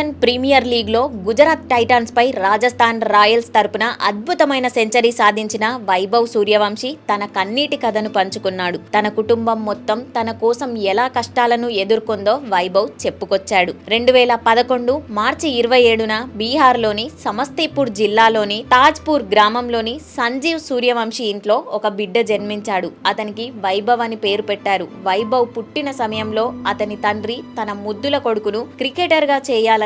Indian premier లీగ్లో Gujarat టైటాన్స్పై Rajasthan Royals తరపున అద్భుతమైన సెంచరీ సాధించిన వైభవ్ సూర్యవంశీ తన కన్నీటి కథను పంచుకున్నాడు. తన కుటుంబం మొత్తం తన కోసం ఎలా కష్టాలను ఎదుర్కొందో వైభవ్ చెప్పుకొచ్చాడు. రెండు వేల పదకొండు మార్చి ఇరవై ఏడున బీహార్లోని సమస్తీపూర్ జిల్లాలోని తాజ్పూర్ గ్రామంలోని సంజీవ్ సూర్యవంశీ ఇంట్లో ఒక బిడ్డ జన్మించాడు. అతనికి వైభవ్ అని పేరు పెట్టారు. వైభవ్ పుట్టిన సమయంలో అతని తండ్రి తన ముద్దుల కొడుకును క్రికెటర్గా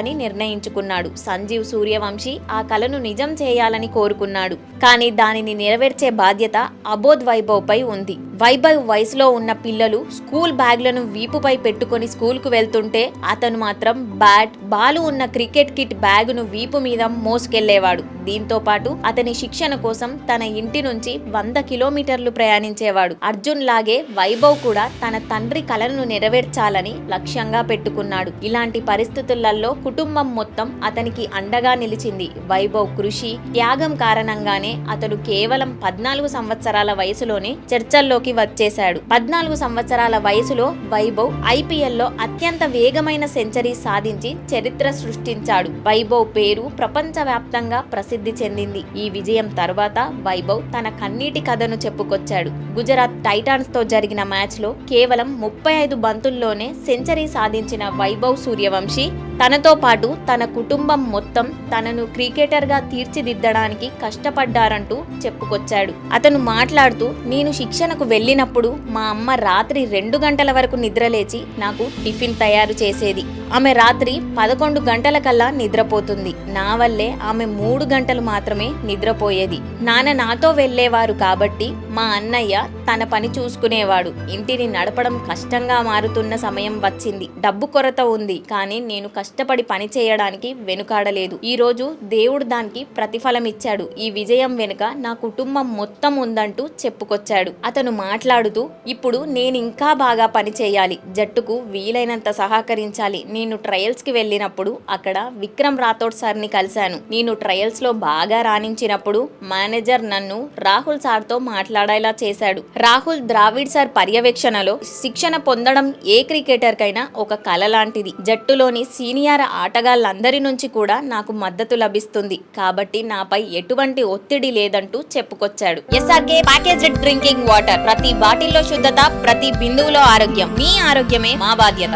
చేయాలని నిర్ణయించుకున్నాడు. సంజీవ్ సూర్యవంశీ ఆ కలను నిజం చేయాలని కోరుకున్నాడు. కానీ దానిని నెరవేర్చే బాధ్యత అబోధ్ వైభవ్ పై ఉంది. వైభవ్ వయసులో ఉన్న పిల్లలు స్కూల్ బ్యాగ్లను వీపుపై పెట్టుకొని స్కూల్కు వెళ్తుంటే అతను మాత్రం బ్యాట్ బాలు ఉన్న క్రికెట్ కిట్ బ్యాగును వీపు మీద మోసుకెళ్ళేవాడు. దీంతో పాటు అతని శిక్షణ కోసం తన ఇంటి నుంచి వంద కిలోమీటర్లు ప్రయాణించేవాడు. అర్జున్ లాగే వైభవ్ కూడా తన తండ్రి కలను నెరవేర్చాలని లక్ష్యంగా పెట్టుకున్నాడు. ఇలాంటి పరిస్థితులలో కుటుంబం మొత్తం అతనికి అండగా నిలిచింది. వైభవ్ కృషి త్యాగం కారణంగానే అతడు కేవలం పద్నాలుగు సంవత్సరాల వయసులోనే చర్చల్లోకి వచ్చేశాడు. పద్నాలుగు సంవత్సరాల వయసులో వైభవ్ ఐపీఎల్లో అత్యంత వేగమైన సెంచరీ సాధించి చరిత్ర సృష్టించాడు. వైభవ్ పేరు ప్రపంచవ్యాప్తంగా ప్రసిద్ధి చెందింది. ఈ విజయం తర్వాత వైభవ్ తన కన్నీటి కథను చెప్పుకొచ్చాడు. గుజరాత్ టైటాన్స్తో జరిగిన మ్యాచ్లో కేవలం ముప్పై ఐదు బంతుల్లోనే సెంచరీ సాధించిన వైభవ్ సూర్యవంశీ తనతో పాటు తన కుటుంబం మొత్తం తనను క్రికెటర్గా తీర్చిదిద్దడానికి కష్టపడ్డారంటూ చెప్పుకొచ్చాడు. అతను మాట్లాడుతూ నేను శిక్షణకు వెళ్ళినప్పుడు మా అమ్మ రాత్రి రెండు గంటల వరకు నిద్రలేచి నాకు టిఫిన్ తయారు చేసేది. ఆమె రాత్రి పదకొండు గంటల కల్లా నిద్రపోతుంది. నా వల్లే ఆమె మూడు గంటలు మాత్రమే నిద్రపోయేది. నాన్న నాతో వెళ్ళేవారు కాబట్టి మా అన్నయ్య తన పని చూసుకునేవాడు. ఇంటిని నడపడం కష్టంగా మారుతున్న సమయం వచ్చింది. డబ్బు కొరత ఉంది. కానీ నేను కష్టపడి పని చేయడానికి వెనుకాడలేదు. ఈరోజు దేవుడు దానికి ప్రతిఫలం ఇచ్చాడు. ఈ విజయం వెనుక నా కుటుంబం మొత్తం ఉందంటూ చెప్పుకొచ్చాడు. అతను మాట్లాడుతూ ఇప్పుడు నేను ఇంకా బాగా పని చేయాలి. జట్టుకు వీలైనంత సహకరించాలి. నేను ట్రయల్స్కి వెళ్ళినప్పుడు అక్కడ విక్రమ్ రాథోడ్ సార్ని కలిశాను. నేను ట్రయల్స్లో బాగా రాణించినప్పుడు మేనేజర్ నన్ను రాహుల్ సార్తో మాట్లాడేలా చేశాడు. రాహుల్ ద్రావిడ్ సార్ పర్యవేక్షణలో శిక్షణ పొందడం ఏ క్రికెటర్ కైనా ఒక కల లాంటిది. జట్టులోని సీనియర్ ఆటగాళ్ళందరి నుంచి కూడా నాకు మద్దతు లభిస్తుంది. కాబట్టి నాపై ఎటువంటి ఒత్తిడి లేదంటూ చెప్పుకొచ్చాడు. SRK packaged drinking water. ప్రతి బాటిల్లో శుద్ధత ప్రతి బిందువులో ఆరోగ్యం. మీ ఆరోగ్యమే మా బాధ్యత.